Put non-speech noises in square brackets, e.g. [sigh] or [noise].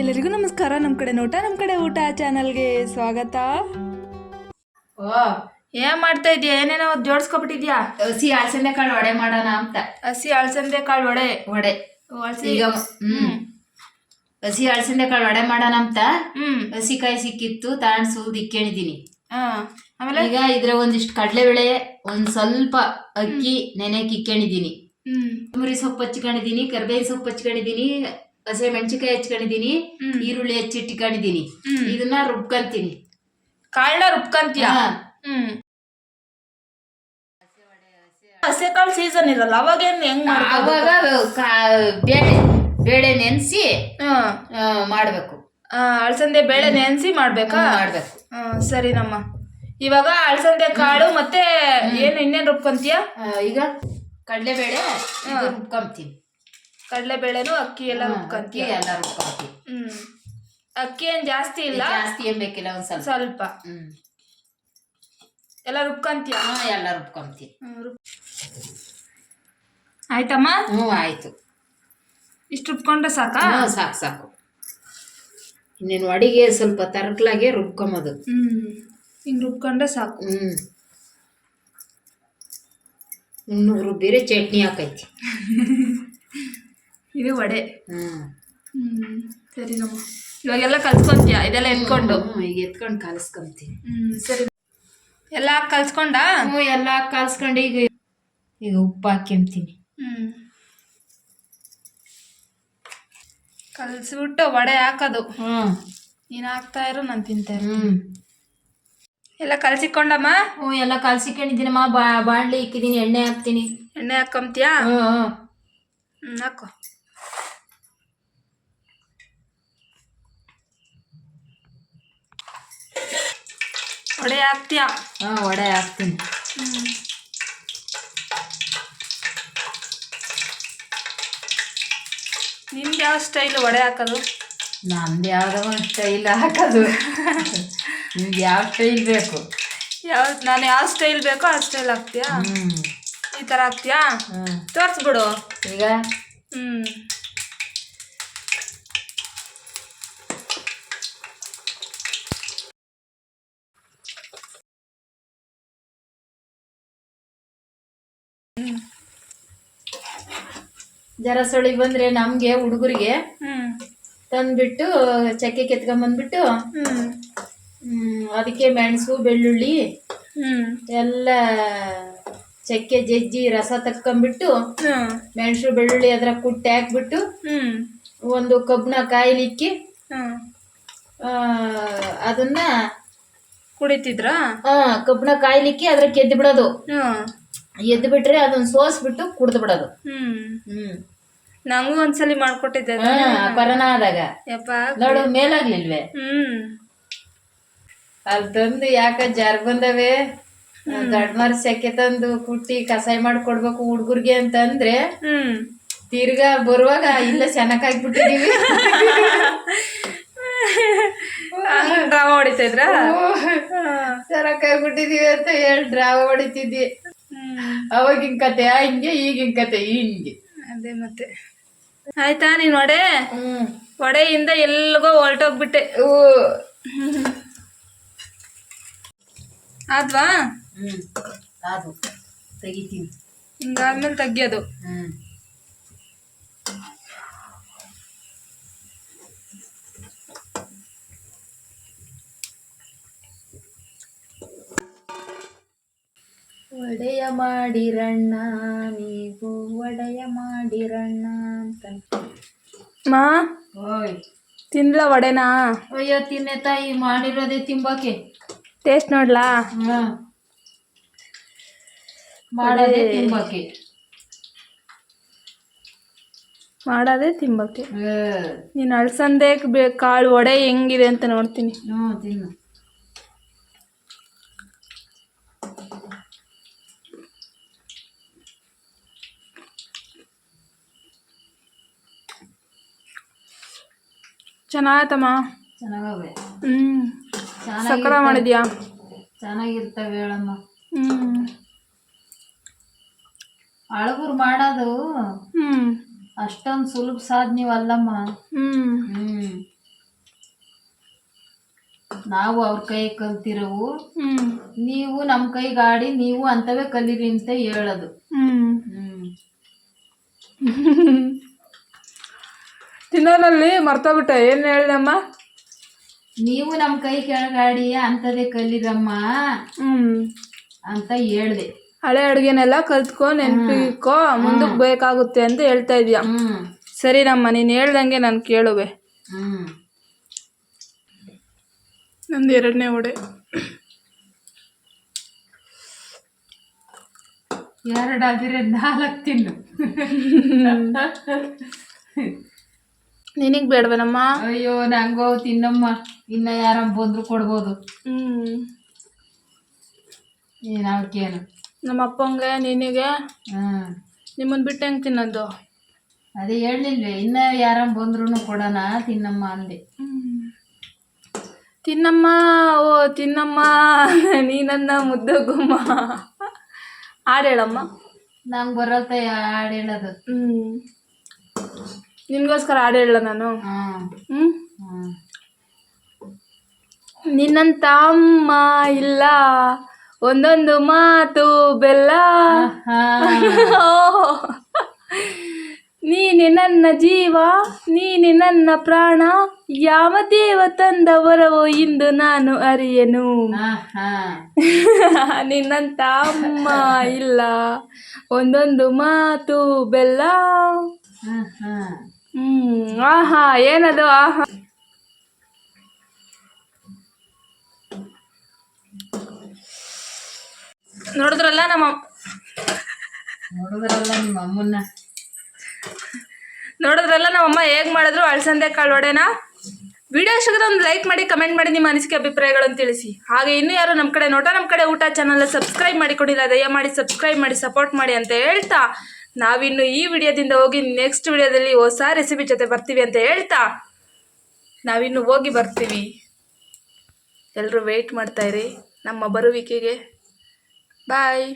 ಎಲ್ಲರಿಗೂ ನಮಸ್ಕಾರ. ನಮ್ಮ ಕಡೆ ನೋಟ ನಮ್ಮ ಕಡೆ ಊಟ ಚಾನಲ್ಗೆ ಸ್ವಾಗತ. ಓ ಏನ್ ಮಾಡ್ತಾ ಇದೀಯ? ಏನೇನೋ ಜೋಡಿಸ್ಕೊಬಿಟ್ಟಿದ್ಯಾ? ಹಸಿ ಅಳಸಂದೆ ಕಾಳು ವಡೆ ಮಾಡೋಣ ಅಂತ. ಹಸಿ ಅಳಸಂದೆ ಕಾಳು ವಡೆ. ವಡೆ. ಹಸಿ ಈಗ ಹ್ಮ್. ಹಸಿ ಅಳಸಂದೆ ಕಾಳು ವಡೆ ಮಾಡೋಣ ಅಂತ. ಹ್ಮ್. ಹಸಿಕಾಯಿ ಸಿಕ್ಕಿತ್ತು ತಾಂಡ್ ಸುಲ್ದು ಇಕ್ಕೊಂಡಿದೀನಿ ಹಾ ಆಮೇಲೆ? ಈಗ ಇದ್ರ ಒಂದಿಷ್ಟು ಕಡಲೆಬೇಳೆ ಒಂದ್ ಸ್ವಲ್ಪ ಅಕ್ಕಿ ನೆನೆ ಇಕ್ಕೊಂಡಿದೀನಿ ಹ್ಮ್. ಕೊತ್ತಂಬರಿ ಸೊಪ್ಪು ಹಚ್ಕೊಂಡಿದೀನಿ ಕರ್ಬೇವಿನ ಸೊಪ್ಪು ಹಚ್ಕೊಂಡಿದೀನಿ ಹಸಿ ಮೆಣಸಿನ್ಕಾಯಿ ಹೆಚ್ಕೊಂಡಿದೀನಿ. ಈರುಳ್ಳಿ ಹೆಚ್ಚಿಟ್ಕೊಂಡಿದೀನಿ. ಇದನ್ನ ರುಬ್ಕಂತೀನಿ. ಕಾಳನ್ನ ರುಬ್ಕಂತೀಯ? ಹಸೆಕಾಳು ಹ್ಮ್. ಹಸೆ ಕಾಳು ಸೀಸನ್ ಇರಲ್ಲ ಅವಾಗ ಏನ್ ಹೆಂಗ್ ಅವಾಗ ಬೇಳೆ ಬೇಳೆ ನೆನೆಸಿ ಮಾಡ್ಬೇಕು. ಅಳಸಂದೆ ಬೇಳೆ ನೆನೆಸಿ ಮಾಡ್ಬೇಕಾ? ಮಾಡ್ಬೇಕು. ಸರಿ ಸರಿನಮ್ಮ ಇವಾಗ ಅಳಸಂದೆ ಕಾಳು ಮತ್ತೆ ಏನು ಇನ್ನೇನು ರುಬ್ಕೊಂತೀಯ? ಈಗ ಕಡಲೆಬೇಳೆ ಬೇಳೆ ರುಬ್ಕೊಂತೀನಿ. ಕಡಲೆಬೇಳೆನು ಅಕ್ಕಿ ಎಲ್ಲ ಅಕ್ಕಿ ರುಬ್ಕೊಂತೀಯ? ಎಲ್ಲ ರುಬ್ಕೊಂತೀವಿ. ಹ್ಮ್. ಅಕ್ಕಿ ಏನ್ ಜಾಸ್ತಿ ಇಲ್ಲ? ಜಾಸ್ತಿ ಏನ್ ಬೇಕಿಲ್ಲ ಒಂದ್ ಸ್ವಲ್ಪ. ಸ್ವಲ್ಪ. ಹ್ಮ್. ಎಲ್ಲ ರುಬ್ಕೊಂತೀಯ? ಹಾ, ಎಲ್ಲ ರುಬ್ಕೊಂತೀವಿ. ಹ್ಮ್, ರುಬ್- ಆಯ್ತಮ್ಮ? ಹ್ಞೂ ಆಯ್ತು. ಇಷ್ಟು ರುಬ್ಕೊಂಡ್ರೆ ಸಾಕಾ? ಹ್ಞೂ ಸಾಕು ಸಾಕು. ಇನ್ನೇನು ಅಡಿಗೆ ಸ್ವಲ್ಪ ತರಕ್ಲಾಗೆ ರುಬ್ಕೊಂಬೋದು ಹ್ಮ್ ಹಿಂಗ್ ರುಬ್ಕೊಂಡ್ರೆ ಸಾಕು. ಹ್ಮ್. ಇನ್ನು ರುಬ್ಬಿರೆ ಚಟ್ನಿ ಹಾಕೈತಿ. [laughs] ಇದು ವಡೆ. ಸರಿ ನಮ್ಮ ಇವಾಗೆಲ್ಲ ಕಲ್ಸ್ಕೊಂತೀಯ? ಇದೆಲ್ಲ ಎತ್ಕೊಂಡು? ಹ್ಞೂ ಈಗ ಎತ್ಕೊಂಡು ಕಲ್ಸ್ಕೊಂತೀನಿ. ಹ್ಮ್ ಸರಿ. ಎಲ್ಲ ಕಲ್ಸ್ಕೊಂಡ? ಹ್ಞೂ ಎಲ್ಲ ಕಲ್ಸ್ಕೊಂಡು ಈಗ ಈಗ ಉಪ್ಪು ಹಾಕ್ಯಂತೀನಿ ಹ್ಞೂ ಕಲ್ಸ್ಬಿಟ್ಟು ವಡೆ ಹಾಕೋದು. ಹ್ಞೂ ನೀನು ಹಾಕ್ತಾ ಇರೋ ನಾನು ತಿಂತಾ ಹ್ಞೂ ಎಲ್ಲ ಕಲ್ಸಿಕೊಂಡಮ್ಮ? ಹ್ಞೂ ಎಲ್ಲ ಕಲ್ಸಿಕೊಂಡಿದ್ದೀನಮ್ಮ ಬಾ ಬಾಣಲಿ ಇಕ್ಕಿದ್ದೀನಿ ಎಣ್ಣೆ ಹಾಕ್ತೀನಿ. ಎಣ್ಣೆ ಹಾಕೊಂತೀಯಾ? ಹ್ಞೂ ಹ್ಞೂ ಹಾಕೋ. ವಡೆ ಹಾಕ್ತೀಯಾ? ಹಾಂ ವಡೆ ಹಾಕ್ತೀನಿ. ನಿಮ್ಗೆ ನಿಮ್ದು ಯಾವ ಸ್ಟೈಲು ವಡೆ ಹಾಕೋದು? ನಮ್ದು ಯಾವುದೋ ಒಂದು ಸ್ಟೈಲ್ ಹಾಕೋದು. ನಿಮ್ಗೆ ಯಾವ ಸ್ಟೈಲ್ ಬೇಕು? ಯಾವ ನಾನು ಯಾವ ಸ್ಟೈಲ್ ಬೇಕೋ ಆ ಸ್ಟೈಲ್ ಹಾಕ್ತೀಯಾ? ಹ್ಞೂ ಈ ಥರ ಹಾಕ್ತೀಯಾ? ಹ್ಞೂ ತೋರಿಸ್ಬಿಡು. ಈಗ? ಹ್ಮ್. ಜರ ಸೊಳಿ ಬಂದರೆ ನಮಗೆ ಹುಡುಗರಿಗೆ ತಂದ್ಬಿಟ್ಟು ಚಕ್ಕೆ ಕೆತ್ಕೊಂಬಂದ್ಬಿಟ್ಟು ಅದಕ್ಕೆ ಮೆಣಸು ಬೆಳ್ಳುಳ್ಳಿ ಎಲ್ಲ ಚಕ್ಕೆ ಜಜ್ಜಿ ರಸ ತಕ್ಕೊಂಬಿಟ್ಟು ಮೆಣಸು ಬೆಳ್ಳುಳ್ಳಿ ಅದ್ರ ಕುಟ್ಟಿ ಹಾಕ್ಬಿಟ್ಟು ಒಂದು ಕಬ್ಬನ ಕಾಯಿಲಿಕ್ಕಿ ಅದನ್ನ ಕುಡಿತಿದ್ರ? ಕಬ್ಬನ ಕಾಯಿಲಿಕ್ಕಿ ಅದ್ರ ಕೆದ್ದು ಬಿಡೋದು ಎದ್ದು ಬಿಟ್ರೆ ಅದನ್ನ ಸೋಸ್ಬಿಟ್ಟು ಕುಡ್ದು ಬಿಡೋದು. ಹ್ಮ್. ಹ್ಮ್. ನಂಗೂ ಒಂದ್ಸಲಿ ಮಾಡ್ಕೊಟ್ಟಿದ್ದೆ ಕೊರೋನಾ ಆದಾಗ. ಯಪ್ಪ. ನೋಡು ಮೇಲಾಗ್ಲಿಲ್ವೇ? ಹ್ಮ್. ಅಲ್ಲಿ ತಂದು ಯಾಕ ಜಾರ್ ಬಂದವೆ? ಗಡ್ಮರ್ ಸೆಕೆ ತಂದು ಕುಟ್ಟಿ ಕಸಾಯಿ ಮಾಡ್ಕೊಡ್ಬೇಕು ಹುಡ್ಗುರ್ಗೆ ಅಂತ ಅಂದ್ರೆ ಹ್ಮ್. ತಿರ್ಗಾ ಬರುವಾಗ ಇಲ್ಲ ಚೆನ್ನಾಗಿ ಆಗ್ಬಿಟ್ಟಿದೀವಿ. ಡ್ರಾಮಾ ಹೊಡಿತಿದ್ರ ಚೆನ್ನಾಗಿ ಆಗ್ಬಿಟ್ಟಿದೀವಿ ಅಂತ ಹೇಳಿ ಡ್ರಾವ ಹೊಡಿತಿದ್ವಿ ಅವಾಗಿನ ಕತೆ ಹಿಂಗೆ ಈಗಿನ ಕತೆ ಹಿಂಗೆ. ಅದೇ ಮತ್ತೆ. ಆಯ್ತಾ ನೀನ್ ಒಡೆ ಒಡೆಯಿಂದ ವಡೆಯಿಂದ ಎಲ್ಗೋ ಹೊರಟೋಗ್ಬಿಟ್ಟೆ. ಆದ್ವಾ? ಹ್ಮ್. ಅದು ತೆಗಿತೀನಿ. ಹಿಂಗಾದ್ಮೇಲೆ ತೆಗಿಯೋದು. ಹ್ಮ್. ಒಡೆಯ ಮಾಡಿರಣ್ಣ ನೀವು ಒಡೆಯ ಮಾಡಿರಣ್ಣ ಅಂತ. ಮಾ ಓಯ್. ತಿನ್ಲ ವಡೆನಾ? ಅಯ್ಯೋ ತಿನ್ನೆ ತಾಯಿ ಮಾಡಿರೋದೇ ತಿಂಬಕ್ಕೆ. ಟೇಸ್ಟ್ ನೋಡ್ಲಾ? ಹಾ ಮಾಡೋದೇ ತಿಂಬಕ್ಕೆ. ಮಾಡೋದೇ ತಿಂಬಕ್ಕೆ. ಹ್ಞೂ ನೀನು ಅಳ್ಸಂದೆ ಕಾಳು ವಡೆ ಹೆಂಗಿದೆ ಅಂತ ನೋಡ್ತೀನಿ. ತಿನ್ನು. ಚೆನ್ನಾಗತ್ತಮ್ಮ ಚೆನ್ನಾಗವೆ. ಹ್ಮ್. ಸಕ್ಕರೆ ಮಾಡಿದ್ಯಾ? ಚೆನ್ನಾಗಿರ್ತವೆ ಹೇಳಮ್ಮ. ಹ್ಮ್. ಅಳಗುರು ಮಾಡೋದು. ಹ್ಮ್. ಅಷ್ಟೊಂದು ಸುಲಭ ಸಾಧನೆವಲ್ಲಮ್ಮ ಹ್ಮ್. ಹ್ಮ್. ನಾವು ಅವ್ರ ಕೈ ಕಲ್ತಿರವು. ಹ್ಮ್. ನೀವು ನಮ್ಮ ಕೈ ಗಾಡಿ ನೀವು ಅಂತವೇ ಕಲೀರಿ ಅಂತ ಹೇಳೋದು. ಹ್ಮ್. ಹ್ಮ್. [laughs] ತಿನ್ನೋರಲ್ಲಿ ಮರ್ತೋಗ್ಬಿಟ್ಟೆ. ಏನು ಹೇಳಿದಮ್ಮ ನೀವು ನಮ್ಮ ಕೈ ಕೆಳಗಾಡಿ ಅಂತದೇ ಕಲೀರಮ್ಮ. ಹ್ಮ್. ಅಂತ ಹೇಳ್ದೆ. ಹಳೆ ಅಡುಗೆನೆಲ್ಲ ಕಲ್ತ್ಕೊ ನೆನ್ಪಿಟ್ಕೋ ಮುಂದಕ್ಕೆ ಬೇಕಾಗುತ್ತೆ ಅಂತ ಹೇಳ್ತಾ ಇದೀಯ? ಹ್ಮ್. ಸರಿನಮ್ಮ ನೀನು ಹೇಳ್ದಂಗೆ ನಾನು ಕೇಳುವೆ. ಹ್ಮ್. ನಂದು ಎರಡನೇ ಒಡೆ ಎರಡಾದ್ರೆ ನಾಲ್ಕು ತಿನ್ನು. [laughs] ನಿನಗೆ ಬೇಡವೇನಮ್ಮ. ಅಯ್ಯೋ ನಂಗೋ ತಿನ್ನಮ್ಮ. ಇನ್ನ ಯಾರ ಬಂದ್ರು ಕೊಡ್ಬೋದು. ಹ್ಮ್. ಏನ್ ಅವಕ್ಕೇನು ನಮ್ಮ ಅಪ್ಪಂಗೆ ನಿನಗೆ? ಹಾಂ. ನಿಮ್ಮನ್ ಬಿಟ್ಟು ಹೆಂಗೆ ತಿನ್ನೋದು? ಅದೇ ಹೇಳಿಲ್ವೇ ಇನ್ನ ಯಾರ ಬಂದ್ರು ಕೊಡೋಣ ತಿನ್ನಮ್ಮ ಅಂದೆ. ತಿನ್ನಮ್ಮ ಓ ತಿನ್ನಮ್ಮ ನೀನನ್ನ ಮುದ್ದಗುಮ್ಮ ಹಾಡೇಳಮ್ಮ ಗುಮ್ಮ. ಹಾಡು ಹೇಳಮ್ಮ. ನಂಗೆ ಬರೋತ್ತ ಹಾಡು ಹೇಳೋದು. ಹ್ಮ್. ನಿನ್ಗೋಸ್ಕರ ಹಾಡು ಹೇಳ ನಾನು. ನಿನ್ನಂತ ಅಮ್ಮ ಇಲ್ಲ ಒಂದೊಂದು ಮಾತು ಬೆಲ್ಲ. ನೀನೆ ನನ್ನ ಜೀವ ನೀನೆ ನನ್ನ ಪ್ರಾಣ ಯಾವ ದೇವ ತಂದ ವರವೋ ಇಂದು ನಾನು ಅರಿಯನು. [laughs] ನಿನ್ನಂತ ಅಮ್ಮ ಇಲ್ಲ ಒಂದೊಂದು ಮಾತು ಬೆಲ್ಲ. ಆಹಾ ಏನದು? ಆಹಾ. ನೋಡಿದ್ರಲ್ಲ ನಮ್ಮ ನೋಡಿದ್ರಲ್ಲ ನಿಮ್ಮ ಅಮ್ಮನ್ನ. ನೋಡಿದ್ರಲ್ಲ ನಮ್ಮಮ್ಮ ಹೇಗ್ ಮಾಡಿದ್ರು? ಅಳ್ಸಂದೆ ಕಾಳು ವಡೆನ? ವಿಡಿಯೋ ಇಷ್ಟ ಒಂದು ಲೈಕ್ ಮಾಡಿ, ಕಮೆಂಟ್ ಮಾಡಿ ನಿಮ್ಮ ಅನಿಸಿಕೆ ಅಭಿಪ್ರಾಯಗಳನ್ನು ತಿಳಿಸಿ. ಹಾಗೆ ಇನ್ನೂ ಯಾರು ನಮ್ಮ ಕಡೆ, ನೋಟ ನಮ್ಮ ಕಡೆ ಊಟ ಚಾನಲ್ ಸಬ್ಸ್ಕ್ರೈಬ್ ಮಾಡಿಕೊಂಡಿಲ್ಲ, ದಯಮಾಡಿ ಸಬ್ಸ್ಕ್ರೈಬ್ ಮಾಡಿ ಸಪೋರ್ಟ್ ಮಾಡಿ ಅಂತ ಹೇಳ್ತಾ ನಾವಿನ್ನು ಈ ವಿಡಿಯೋದಿಂದ ಹೋಗಿ ನೆಕ್ಸ್ಟ್ ವಿಡಿಯೋದಲ್ಲಿ ಹೊಸ ರೆಸಿಪಿ ಜೊತೆ ಬರ್ತೀವಿ ಅಂತ ಹೇಳ್ತಾ ನಾವಿನ್ನು ಹೋಗಿ ಬರ್ತೀವಿ. ಎಲ್ಲರೂ ವೆಯ್ಟ್ ಮಾಡ್ತಾಯಿರಿ ನಮ್ಮ ಬರುವಿಕೆಗೆ. ಬಾಯ್